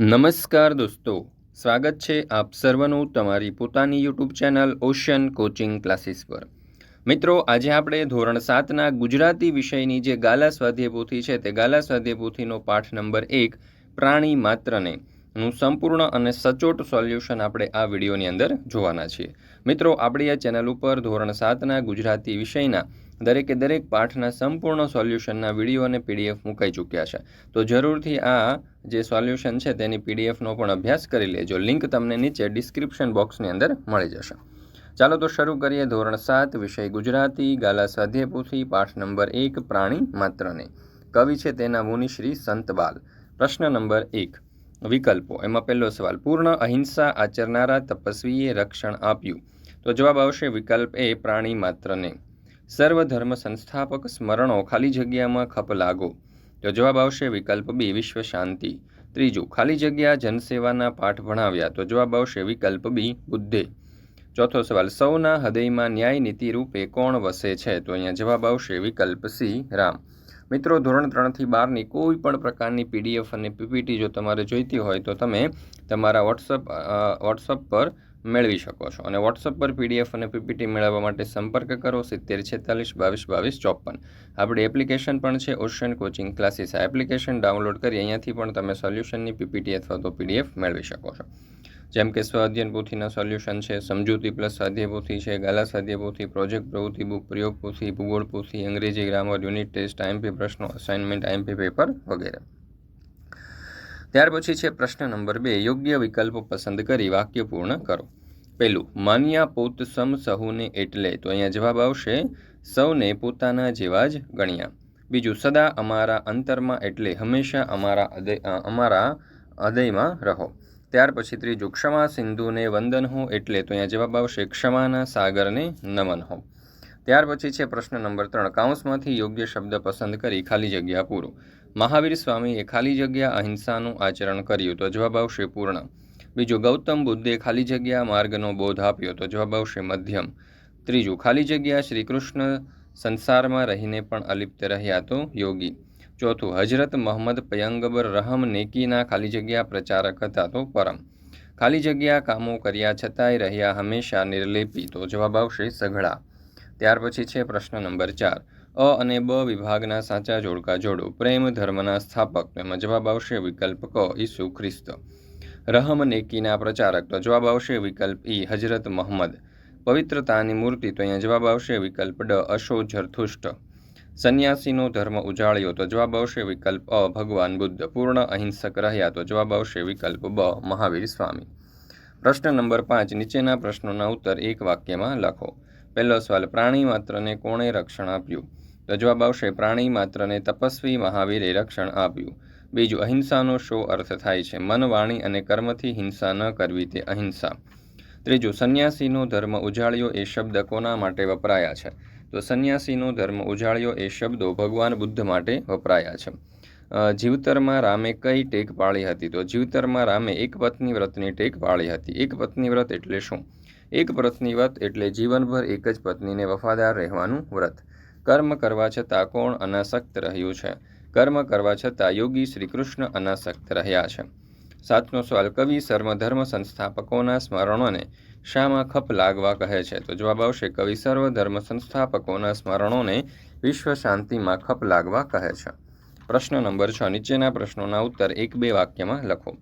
નમસ્કાર દોસ્તો, સ્વાગત છે આપ સર્વનું તમારી પોતાની YouTube channel Ocean coaching classes પર. મિત્રો, આજે આપણે ધોરણ સાતના ગુજરાતી વિષયની જે ગાલા સ્વાધ્યાય પોથી છે તે ગાલા સ્વાધ્યાય પોથીનો પાઠ નંબર એક, પ્રાણી માત્રને, નું સંપૂર્ણ અને સચોટ સોલ્યુશન આપણે આ વિડીયોની અંદર જોવાના છીએ. મિત્રો, આપણી આ ચેનલ ઉપર ધોરણ સાતના ગુજરાતી વિષયના દરેકે દરેક પાઠના સંપૂર્ણ સોલ્યુશનના વીડિયો અને પીડીએફ મુકાઈ ચૂક્યા છે. તો જરૂરથી આ જે સોલ્યુશન છે તેની પીડીએફનો પણ અભ્યાસ કરી લેજો. લિંક તમને નીચે ડિસ્ક્રિપ્શન બોક્સની અંદર મળી જશે. ચાલો તો શરૂ કરીએ ધોરણ સાત, વિષય ગુજરાતી, ગાલા સાધ્યપુથી પાઠ નંબર એક, પ્રાણી માત્રને. કવિ છે તેના મુનિશ્રી સંતબાલ. પ્રશ્ન નંબર એક. વિકલ્પો. એમાં પહેલો સવાલ, પૂર્ણ અહિંસા આચરનારા તપસ્વીએ રક્ષણ આપ્યું? તો જવાબ આવશે વિકલ્પ એ પ્રાણી માત્રને. સર્વધર્મ સંસ્થાપક સ્મરણો ખાલી જગ્યામાં ખપ લાગો. તો જવાબ આવશે વિકલ્પ બી, વિશ્વ શાંતિ. ત્રીજું, ખાલી જગ્યા જનસેવાના પાઠ ભણાવ્યા. તો જવાબ આવશે વિકલ્પ બી, બુદ્ધે. ચોથો સવાલ, સૌના હૃદયમાં ન્યાય નીતિ રૂપે કોણ વસે છે? તો અહીંયા જવાબ આવશે વિકલ્પ સી, રામ. મિત્રો, ધોરણ ત્રણથી બારની કોઈ પણ પ્રકારની પીડીએફ અને પીપીટી જો તમારે જોઈતી હોય તો તમે તમારા વોટ્સઅપ વોટ્સઅપ પર મેળવી શકો છો. અને વોટ્સઅપ પર પીડીએફ અને પીપીટી મેળવવા માટે સંપર્ક કરો. સિત્તેર છેતાલીસ, બાવીસ બાવીસ, ચોપન. આપણી એપ્લિકેશન પણ છે ઓશિયન કોચિંગ ક્લાસીસ આ એપ્લિકેશન ડાઉનલોડ કરી અહીંયાથી પણ તમે સોલ્યુશનની પીપીટી અથવા તો પીડીએફ મેળવી શકો છો. જેમ કે સ્વાધ્યન પોથીના સોલ્યુશન છે, સમજૂતી પ્લસ સ્વાધ્યાય છે, ગાલા સ્વાધ્યાય પ્રોજેક્ટ પ્રવૃત્તિ બુક પ્રયોગ પોથી, ભૂગોળ પોથી, અંગ્રેજી ગ્રામર યુનિટ ટેસ્ટ આઈએમપી પ્રશ્નો અસાઇનમેન્ટ આઈએમપી પેપર વગેરે. ત્યાર પછી છે પ્રશ્ન નંબર બે, યોગ્ય વિકલ્પો પસંદ કરી વાક્ય પૂર્ણ કરો. પહેલું, માન્યા પોત સમ સહુને એટલે તો અહીંયા જવાબ આવશે, સૌને પોતાના જેવા જ ગણ્યા. બીજું, સદા અમારા અંતરમાં એટલે હંમેશા અમારા અમારા હૃદયમાં રહો. ત્યાર પછી ત્રીજું, ક્ષમા સિંધુને વંદન હો એટલે તો અહીંયા જવાબ આવશે, ક્ષમાના સાગરને નમન હો. ત્યાર પછી છે પ્રશ્ન નંબર ત્રણ, કાઉન્સમાંથી યોગ્ય શબ્દ પસંદ કરી ખાલી જગ્યા પૂરો. મહાવીર સ્વામીએ ખાલી જગ્યા અહિંસાનું આચરણ કર્યું, તો જવાબ આવશે પૂર્ણ. બીજું, ગૌતમ બુદ્ધે ખાલી જગ્યા માર્ગનો બોધ આપ્યો, તો જવાબ આવશે મધ્યમ. ત્રીજું, ખાલી જગ્યા શ્રી કૃષ્ણ સંસારમાં રહીને પણ અલિપ્ત રહ્યા તો યોગી. ચોથું હજરત મોહમ્મદ પયંગબર રહમ નેકીના ખાલી જગ્યા પ્રચારક હતા તો પરમ. ખાલી જગ્યા કામો કર્યા છતાંય રહ્યા હંમેશા નિર્લેપી, તો જવાબ આવશે સઘળા. ત્યાર પછી છે પ્રશ્ન નંબર ચાર. અ અને બ વિભાગના સાચા જોડકા જોડો, પ્રેમ ધર્મના સ્થાપક તેમાં જવાબ આવશે વિકલ્પ ક, ઈસુ ખ્રિસ્ત. રહમ નેકીના પ્રચારક, તો જવાબ આવશે વિકલ્પ ઈ હજરત મહમ્મદ પવિત્રતાની મૂર્તિ, તો અહીંયા જવાબ આવશે વિકલ્પ ડ અશો ઝરથુષ્ટ સંન્યાસીનો ધર્મ ઉજાળ્યો, તો જવાબ આવશે વિકલ્પ અ, ભગવાન બુદ્ધ. પૂર્ણ અહિંસક રહ્યા, તો જવાબ આવશે વિકલ્પ બ, મહાવીર સ્વામી. પ્રશ્ન નંબર પાંચ, નીચેના પ્રશ્નોના ઉત્તર એક વાક્યમાં લખો. પહેલો સવાલ, પ્રાણી માત્રને કોણે રક્ષણ આપ્યું? તો જવાબ આવશે, પ્રાણી માત્રને તપસ્વી મહાવીરે રક્ષણ આપ્યું. બીજું, અહિંસાનો શો અર્થ થાય છે. મન વાણી અને કર્મથી હિંસા ન કરવી તે અહિંસા. ત્રીજું, સંન્યાસીનો ધર્મ ઉજાળ્યો એ શબ્દ કોના માટે વપરાયા છે? તો સંન્યાસીનો ધર્મ ઉજાળ્યો એ શબ્દો ભગવાન બુદ્ધ માટે વપરાયા છે. જીવતરમાં રામે કઈ ટેક પાળી હતી? તો જીવતરમાં રામે એક પત્ની વ્રતની ટેક પાળી હતી. એક પત્ની વ્રત એટલે શું? એક પત્ની વ્રત એટલે જીવનભર એક જ પત્નીને વફાદાર રહેવાનું વ્રત. કર્મ કરવા છતાં કોણ અનાસક્ત રહ્યું છે? કર્મ કરવા છતાં યોગી શ્રીકૃષ્ણ અનાસક્ત રહ્યા છે. સાતનો સવાલ, કવિ સર્વધર્મ સંસ્થાપકોના સ્મરણોને શામાં ખપ લાગવા કહે છે? તો જવાબ આવશે, કવિ સર્વધર્મ સંસ્થાપકોના સ્મરણોને વિશ્વ શાંતિમાં ખપ લાગવા કહે છે. પ્રશ્ન નંબર છ, નીચેના પ્રશ્નોના ઉત્તર એક બે વાક્યમાં લખો.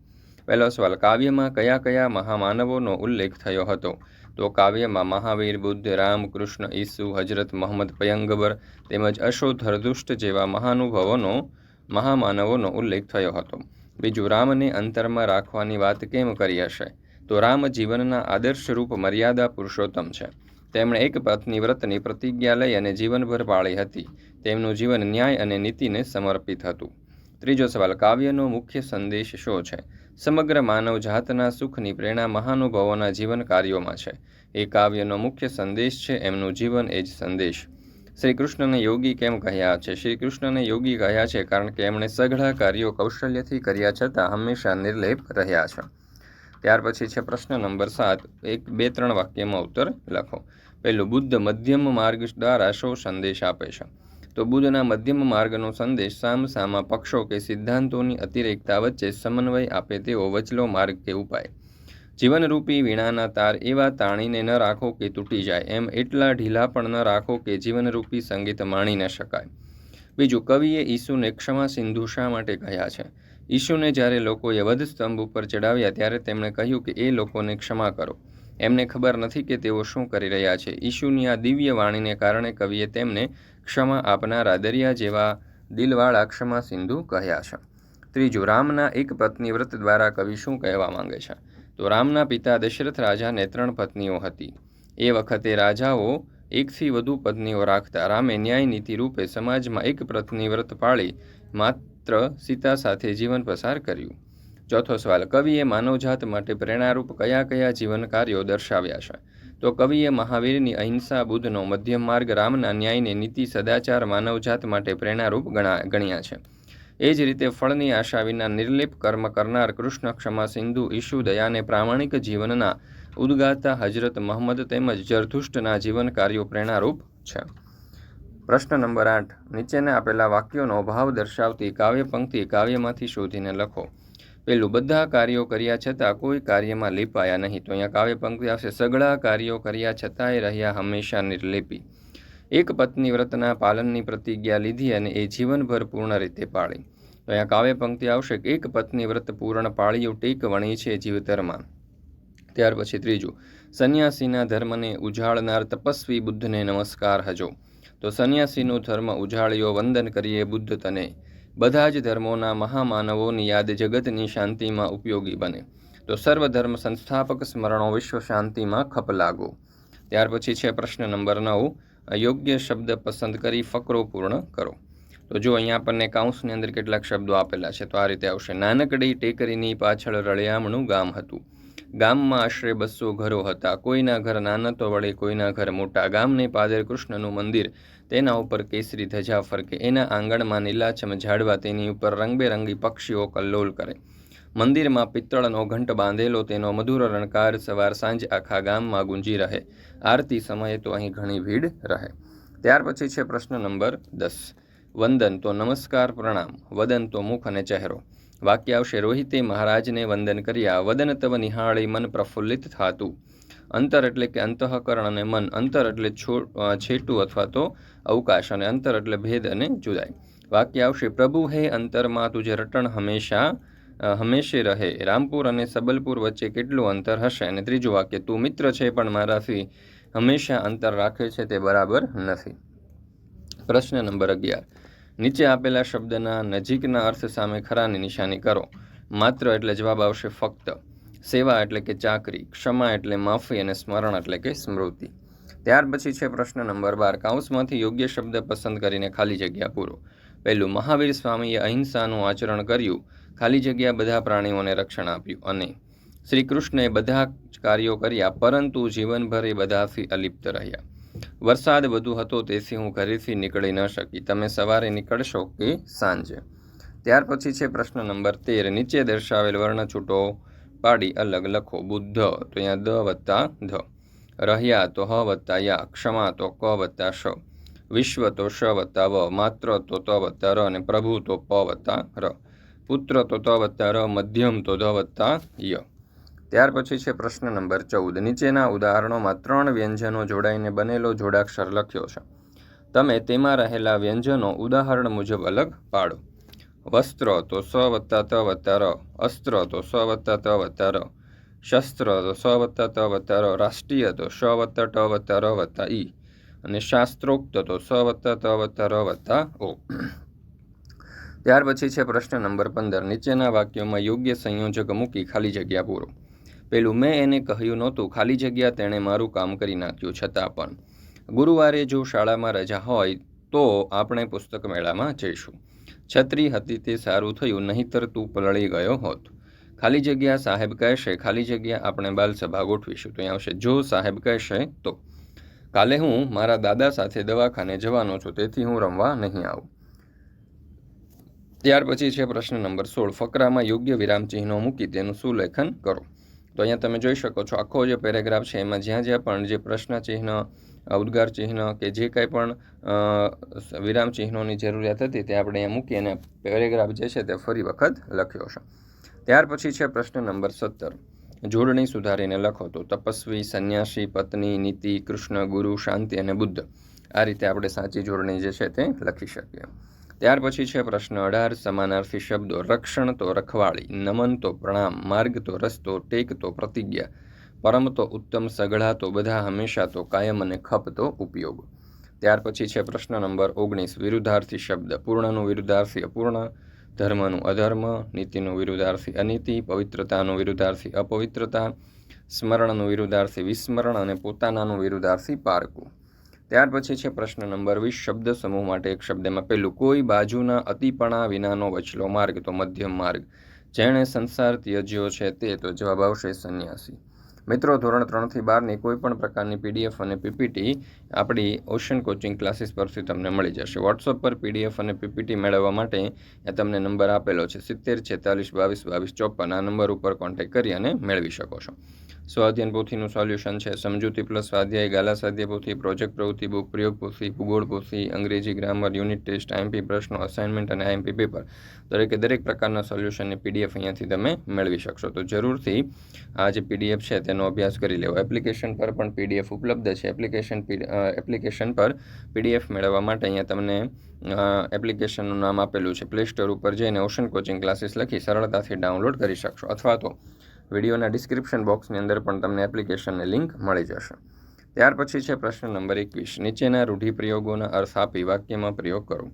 પહેલો સવાલ, કાવ્યમાં કયા કયા મહામાનવોનો ઉલ્લેખ થયો હતો? તો કાવ્યમાં મહાવીર, બુદ્ધ, રામ, કૃષ્ણ, ઈસુ હજરત મોહમ્મદ પયંગબર તેમજ અશોધ હરદુષ્ટ જેવા મહાનુભાવોનો, મહામાનવોનો ઉલ્લેખ થયો હતો. બીજું, રામને અંતરમાં રાખવાની વાત કેમ કરી હશે? તો રામ જીવનના આદર્શરૂપ મર્યાદા પુરુષોત્તમ છે. તેમણે એક પત્ની વ્રતની પ્રતિજ્ઞા લઈ અને જીવનભર પાળી હતી. તેમનું જીવન ન્યાય અને નીતિને સમર્પિત હતું. ત્રીજો સવાલ, કાવ્યનો મુખ્ય સંદેશ શો છે? સમગ્ર માનવ જાતના સુખની પ્રેરણા મહાનુભાવોના જીવન કાર્યોમાં છે. એ કાવ્યનો મુખ્ય સંદેશ છે, એમનું જીવન એ જ સંદેશ. શ્રી કૃષ્ણને યોગી કેમ કહ્યા છે? શ્રી કૃષ્ણને યોગી કહ્યા છે કારણ કે એમણે સઘળા કાર્યો કૌશલ્યથી કર્યા છતાં હંમેશા નિર્લેપ રહ્યા છે. ત્યાર પછી છે પ્રશ્ન નંબર સાત. એક, બે, ત્રણ વાક્યમાં ઉત્તર લખો. પહેલું, બુદ્ધ મધ્યમ માર્ગ દ્વારા શો સંદેશ આપે છે? તો બુદ્ધના મધ્યમ માર્ગનો સંદેશ સામસામા પક્ષો કે સિદ્ધાંતોની અતિરેકતા વચ્ચે સમન્વય આપે તેવો વચલો માર્ગ કે ઉપાય. જીવનરૂપી વીણાના તાર એવા તાણીને ન રાખો કે તૂટી જાય, એમ એટલા ઢીલા પણ ન રાખો કે જીવનરૂપી સંગીત માણી ન શકાય. બીજું, કવિએ ઈસુને ક્ષમા સિંધુ શા માટે કહ્યા છે? ઈસુને જ્યારે લોકોએ વધ સ્તંભ ઉપર ચડાવ્યા ત્યારે તેમણે કહ્યું કે એ લોકોને ક્ષમા કરો. એમને ખબર નથી કે તેઓ શું કરી રહ્યા છે. ઈશુની આ દિવ્ય વાણીને કારણે કવિએ તેમને ક્ષમા આપનારા દરિયા જેવા દિલવાળા ક્ષમા સિંધુ કહ્યા છે. ત્રીજું, રામના એક પત્ની વ્રત દ્વારા કવિ શું કહેવા માંગે છે? તો રામના પિતા દશરથ રાજાને ત્રણ પત્નીઓ હતી. એ વખતે રાજાઓ એકથી વધુ પત્નીઓ રાખતા રામે ન્યાય નીતિ રૂપે સમાજમાં એક પત્ની વ્રત પાળી માત્ર સીતા સાથે જીવન પસાર કર્યું. ચોથો સવાલ, કવિએ માનવજાત માટે પ્રેરણારૂપ કયા કયા જીવન કાર્યો દર્શાવ્યા છે? તો કવિએ મહાવીરની અહિંસા, બુદ્ધનો મધ્યમ માર્ગ, રામના ન્યાયને નીતિ, સદાચાર, માનવજાત માટે પ્રેરણારૂપ ગણા, ગણ્યા છે. એ જ રીતે ફળની આશા વિના નિર્લિપ કર્મ કરનાર કૃષ્ણ, ક્ષમા, સિંધુ, ઈશુ, દયાને પ્રામાણિક જીવનના ઉદ્ગાતા હજરત મહમ્મદ તેમજ જરધુષ્ટના જીવન કાર્યો પ્રેરણારૂપ છે. પ્રશ્ન નંબર આઠ. નીચેના આપેલા વાક્યોનો ભાવ દર્શાવતી કાવ્ય પંક્તિ કાવ્યમાંથી શોધીને લખો. પેલું, બધા કાર્યો કર્યા છતાં કોઈ કાર્યમાં લીપાયા નહીં. તો અહીંયા કાવ્ય પંક્તિ આવશે સઘળા કાર્યો કર્યા છતાંય રહ્યા હંમેશા નિર્લેપી. એક પત્ની વ્રતના પાલનની પ્રતિજ્ઞા લીધી અને એ જીવનભર પૂર્ણ રીતે પાળી. તો અહીંયા કાવ્ય પંક્તિ આવશે, એક પત્ની વ્રત પૂર્ણ પાળીઓ ટેક વણી છે જીવતરમાં. ત્યાર પછી ત્રીજું, સંન્યાસીના ધર્મને ઉજાળનાર તપસ્વી બુદ્ધને નમસ્કાર હજો. તો સંન્યાસીનું ધર્મ ઉજાળ્યો, વંદન કરીએ બુદ્ધ તને. બધા જ ધર્મોના મહામાનવોની યાદ જગતની શાંતિમાં ઉપયોગી બને. તો સર્વધર્મ સંસ્થાપક સ્મરણો વિશ્વ શાંતિમાં ખપ લાગો. ત્યાર પછી છે પ્રશ્ન નંબર નવ. યોગ્ય શબ્દ પસંદ કરી ફકરો પૂર્ણ કરો. તો જો અહીંયા આપણને કાઉન્સની અંદર કેટલાક શબ્દો આપેલા છે, તો આ રીતે આવશે. નાનકડી ટેકરીની પાછળ રળિયામણું ગામ હતું. ગામમાં આશરે બસો ઘરો હતા. કોઈના ઘર નાના તો વળે કોઈના ઘર મોટા. ગામને પાદર કૃષ્ણનું મંદિર. તેના ઉપર કેસરી ધજા ફરકે. એના આંગણમાં નીલાછમ ઝાડવા તેની ઉપર રંગબેરંગી પક્ષીઓ કલ્લોલ કરે. મંદિરમાં પિત્તળનો ઘંટ બાંધેલો તેનો મધુર રણકાર સવાર સાંજ આખા ગામમાં ગુંજી રહે. આરતી સમયે તો અહીં ઘણી ભીડ રહે. ત્યાર પછી છે પ્રશ્ન નંબર દસ. વંદન તો નમસ્કાર પ્રણામ, વદન તો મુખ અને ચહેરો. વાક્ય આવશે, રોહિતે મહારાજને વંદન કર્યા, વદન તવ નિહાળી મન પ્રફુલ્લિત થાતું. અંતર એટલે કે અંતઃકરણ અને મન, અંતર એટલે છેટું અથવા તો અવકાશ અને અંતર એટલે ભેદ અને જુદાઈ. વાક્ય આવશે, પ્રભુ હે અંતરમાં તુજે રટણ હંમેશા હંમેશે રહે. રામપુર અને સબલપુર વચ્ચે કેટલું અંતર હશે? અને ત્રીજું વાક્ય, તું મિત્ર છે પણ મારાથી હંમેશા અંતર રાખે છે તે બરાબર નથી. પ્રશ્ન નંબર અગિયાર. નીચે આપેલા શબ્દના નજીકના અર્થ સામે ખરાની નિશાની કરો. માત્ર એટલે જવાબ આવશે ફક્ત. સેવા એટલે કે ચાકરી, ક્ષમા એટલે માફી અને સ્મરણ એટલે કે સ્મૃતિ. ત્યાર પછી છે પ્રશ્ન નંબર બાર. કાઉન્સમાંથી યોગ્ય શબ્દ પસંદ કરીને ખાલી જગ્યા પૂરો. પહેલું, મહાવીર સ્વામીએ અહિંસાનું આચરણ કર્યું. ખાલી જગ્યા બધા પ્રાણીઓને રક્ષણ આપ્યું અને શ્રી કૃષ્ણએ બધા જ કાર્યો કર્યા, પરંતુ જીવનભર એ બધાથી અલિપ્ત રહ્યા. વરસાદ વધુ હતો તેથી હું ઘરેથી નીકળી ન શકી. તમે સવારે નીકળશો કે સાંજે? ત્યાર પછી છે પ્રશ્ન નંબર તેર. નીચે દર્શાવેલ વર્ણ છૂટો પાડી અલગ લખો. બુદ્ધ, તો અહીંયા દ વત્તા ધ. રહ્યા તો હ વત્તા યા. ક્ષમા તો ક વત્તા શ. વિશ્વ તો શ વત્તા વ. માત્ર તો ત વત્તા ર અને પ્રભુ તો પ વત્તા ર. પુત્ર તો ત વત્તા ર. મધ્યમ તો ધ વત્તા ય. ત્યાર પછી છે પ્રશ્ન નંબર ચૌદ. નીચેના ઉદાહરણોમાં ત્રણ વ્યંજનો જોડાઈને બનેલો જોડાક્ષર લખ્યો છે. તમે તેમાં રહેલા વ્યંજનો ઉદાહરણ મુજબ અલગ પાડો. વસ્ત્ર તો સ વત્તા ત વત્તા ર, અસ્ત્ર તો સ વત્તા ત વત્તા ર, શસ્ત્ર તો સ વત્તા ત વત્તા ર, રાષ્ટ્રીય તો શ વત્તા ટ વત્તા ર વત્તા ઈ અને શાસ્ત્રોક્ત તો સ વત્તા ત વત્તા ર વત્તા ઓ. ત્યાર પછી છે પ્રશ્ન નંબર પંદર. નીચેના વાક્યોમાં યોગ્ય સંયોજક મૂકી ખાલી જગ્યા પૂરો. પેલું મેં એને કહ્યું નહોતું. ખાલી જગ્યા તેણે મારું કામ કરી નાખ્યું, છતાં પણ. ગુરુવારે જો શાળામાં રજા હોય તો આપણે પુસ્તક મેળામાં જઈશું. છત્રી હતી તે સારું થયું, નહીંતર તું પલળી ગયો હોત. ખાલી જગ્યા સાહેબ કહેશે, ખાલી જગ્યા આપણે બાલસભા ગોઠવીશું. તો આવશે. જો સાહેબ કહેશે તો. કાલે હું મારા દાદા સાથે દવાખાને જવાનો છું, તેથી હું રમવા નહીં આવું. ત્યાર પછી છે પ્રશ્ન નંબર સોળ. ફકરામાં યોગ્ય વિરામચિહ્નો મૂકી તેનું સુલેખન કરો. તો અહીંયા તમે જોઈ શકો છો, આખો જે પેરેગ્રાફ છે, એમાં જ્યાં જ્યાં પણ જે પ્રશ્ન ચિહ્ન ઉદ્ગાર ચિહ્ન કે જે કાંઈ પણ વિરામ ચિહ્નોની જરૂરિયાત હતી, તે આપણે અહીંયા મૂકી અને પેરેગ્રાફ જે છે તે ફરી વખત લખ્યો છે. ત્યાર પછી છે પ્રશ્ન નંબર સત્તર. જોડણી સુધારીને લખો તો તપસ્વી, સંન્યાસી, પત્ની, નીતિ, કૃષ્ણ, ગુરુ, શાંતિ અને બુદ્ધ. આ રીતે આપણે સાચી જોડણી જે છે તે લખી શકીએ. ત્યાર પછી છે પ્રશ્ન અઢાર, સમાનાર્થી શબ્દો, રક્ષણ તો રખવાળી, નમન તો પ્રણામ, માર્ગ તો રસ્તો, ટેક તો પ્રતિજ્ઞા, પરમ તો ઉત્તમ સઘળા તો બધા હંમેશા તો કાયમ અને ખપ તો ઉપયોગ. ત્યાર પછી છે પ્રશ્ન નંબર ઓગણીસ, વિરુદ્ધાર્થી શબ્દ, પૂર્ણનું વિરુદ્ધાર્થી અપૂર્ણ, ધર્મનું અધર્મ, નીતિનું વિરુદ્ધાર્થી અનીતિ, પવિત્રતાનું વિરુદ્ધાર્થી અપવિત્રતા, સ્મરણનું વિરુદ્ધાર્થી વિસ્મરણ અને પોતાનાનું વિરુદ્ધાર્થી પારકું. ત્યાર પછી છે પ્રશ્ન નંબર વીસ, શબ્દ સમૂહ માટે એક શબ્દમાં પહેલું, કોઈ બાજુના અતિપણા વિનાનો વચલો માર્ગ તો મધ્યમ માર્ગ. જેણે સંસાર ત્યજ્યો છે તે તો જવાબ આવશે સંન્યાસી. મિત્રો, ધોરણ ત્રણથી બારની કોઈ પણ પ્રકારની પીડીએફ અને પીપીટી આપણી ઓશન કોચિંગ ક્લાસીસ પરથી તમને મળી જશે. વોટ્સઅપ પર પીડીએફ અને પીપીટી મેળવવા માટે એ તમને નંબર આપેલો છે. સિત્તેર, છેતાલીસ, બાવીસ બાવીસ ચોપન આ નંબર ઉપર કોન્ટેક્ટ કરી અને મેળવી શકો છો. સ્વાધ્યાયન પોથીનું સોલ્યુશન છે. સમજૂતી પ્લસ સ્વાધ્યાય, ગાલા સ્વાધ્યાય પોથી પ્રોજેક્ટ પ્રવૃત્તિ બુક પ્રયોગ પોથી, ભૂગોળ પોથી, અંગ્રેજી ગ્રામર યુનિટ ટેસ્ટ આઈએમપી પ્રશ્નો અસાઇનમેન્ટ અને આઈએમપી પેપર દરેકે દરેક પ્રકારના સોલ્યુશનની પીડીએફ અહીંયાથી તમે મેળવી શકશો. તો જરૂરથી આ જે પીડીએફ છે તેનો અભ્યાસ કરી લેવો. એપ્લિકેશન પર પણ પીડીએફ ઉપલબ્ધ છે. એપ્લિકેશન એપ્લિકેશન પર પીડીએફ મેળવવા માટે અહીંયા તમને એપ્લિકેશનનું નામ આપેલું છે. પ્લે સ્ટોર ઉપર જઈને ઓશન કોચિંગ ક્લાસીસ લખી સરળતાથી ડાઉનલોડ કરી શકશો. અથવા તો વિડીયોના ડિસ્ક્રિપ્શન બોક્સની અંદર પણ તમને એપ્લિકેશનની લિંક મળી જશે. ત્યાર પછી છે પ્રશ્ન નંબર એકવીસ. નીચેના રૂઢિપ્રયોગોના અર્થ આપી વાક્યમાં પ્રયોગ કરો.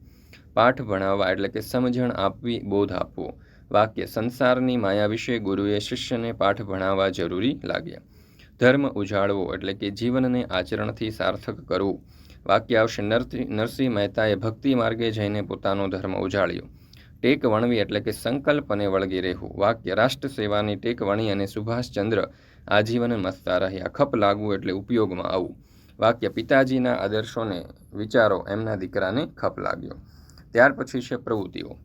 પાઠ ભણાવવા એટલે કે સમજણ આપવી, બોધ આપવો. વાક્ય સંસારની માયા વિશે ગુરુએ શિષ્યને પાઠ ભણાવવા જરૂરી લાગ્યા. ધર્મ ઉજાળવો એટલે કે જીવનને આચરણથી સાર્થક કરવું. વાક્ય આવશે નરસિંહ મહેતાએ ભક્તિ માર્ગે જઈને પોતાનો ધર્મ ઉજાળ્યો. ટેક વણવી એટલે કે સંકલ્પ અને વળગી રહેવું. વાક્ય રાષ્ટ્ર સેવાની ટેક વણી અને સુભાષચંદ્ર આજીવન મસ્તા રહ્યા. ખપ લાગવું એટલે ઉપયોગમાં આવવું. વાક્ય પિતાજીના આદર્શોને વિચારો, એમના દીકરાને ખપ લાગ્યો. ત્યાર પછી છે પ્રવૃત્તિઓ.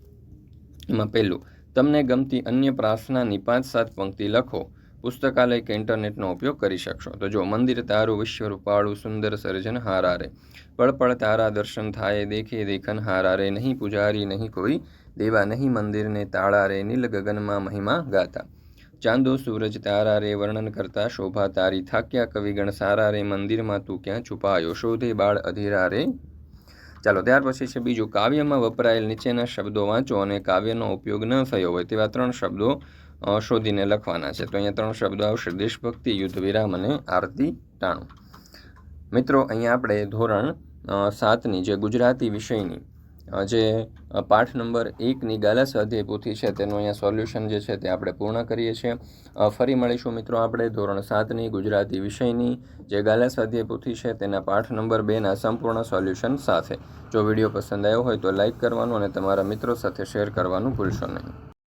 એમાં પહેલું, તમને ગમતી અન્ય પ્રાર્થનાની પાંચ સાત પંક્તિ લખો. પુસ્તકાલય કે ઇન્ટરનેટનો ઉપયોગ કરી શકશો. તો જો મંદિર તારું વિશ્વ રૂપાળું સુંદર સર્જન હારારે. પળ પળ તારા દર્શન થાય, દેખે દેખન હારારે. નહીં પૂજારી, નહીં કોઈ દેવા નહીં મંદિરને તાળા રે નીલ ગગનમાં મહિમા ગાતા. ચાંદો, સૂરજ, તારા રે વર્ણન કરતા શોભા તારી થાક્યા કવિગણ, સારા રે મંદિરમાં તું ક્યાં છુપાયો? શોધે બાળ અધીરા રે. ચાલો, ત્યાર પછી છે બીજું, કાવ્યમાં વપરાયેલ નીચેના શબ્દો વાંચો અને કાવ્યનો ઉપયોગ ન થયો હોય તેવા ત્રણ શબ્દો શોધીને લખવાના છે. તો અહીંયા ત્રણ શબ્દો આવશે. દેશભક્તિ, યુદ્ધ, વિરામ અને આરતી ટાણું મિત્રો, અહીંયા આપણે ધોરણ સાતની જે ગુજરાતી વિષયની જે પાઠ નંબર એકની ગાલા સ્વાધ્યાય પોથી છે, તેનું અહીંયા સોલ્યુશન જે છે તે આપણે પૂર્ણ કરીએ છીએ. ફરી મળીશું મિત્રો આપણે ધોરણ સાતની ગુજરાતી વિષયની જે ગાલા સ્વાધ્યાય પોથી છે તેના પાઠ નંબર બેના સંપૂર્ણ સોલ્યુશન સાથે. જો વીડિયો પસંદ આવ્યો હોય તો લાઇક કરવાનું અને તમારા મિત્રો સાથે શેર કરવાનું ભૂલશો નહીં.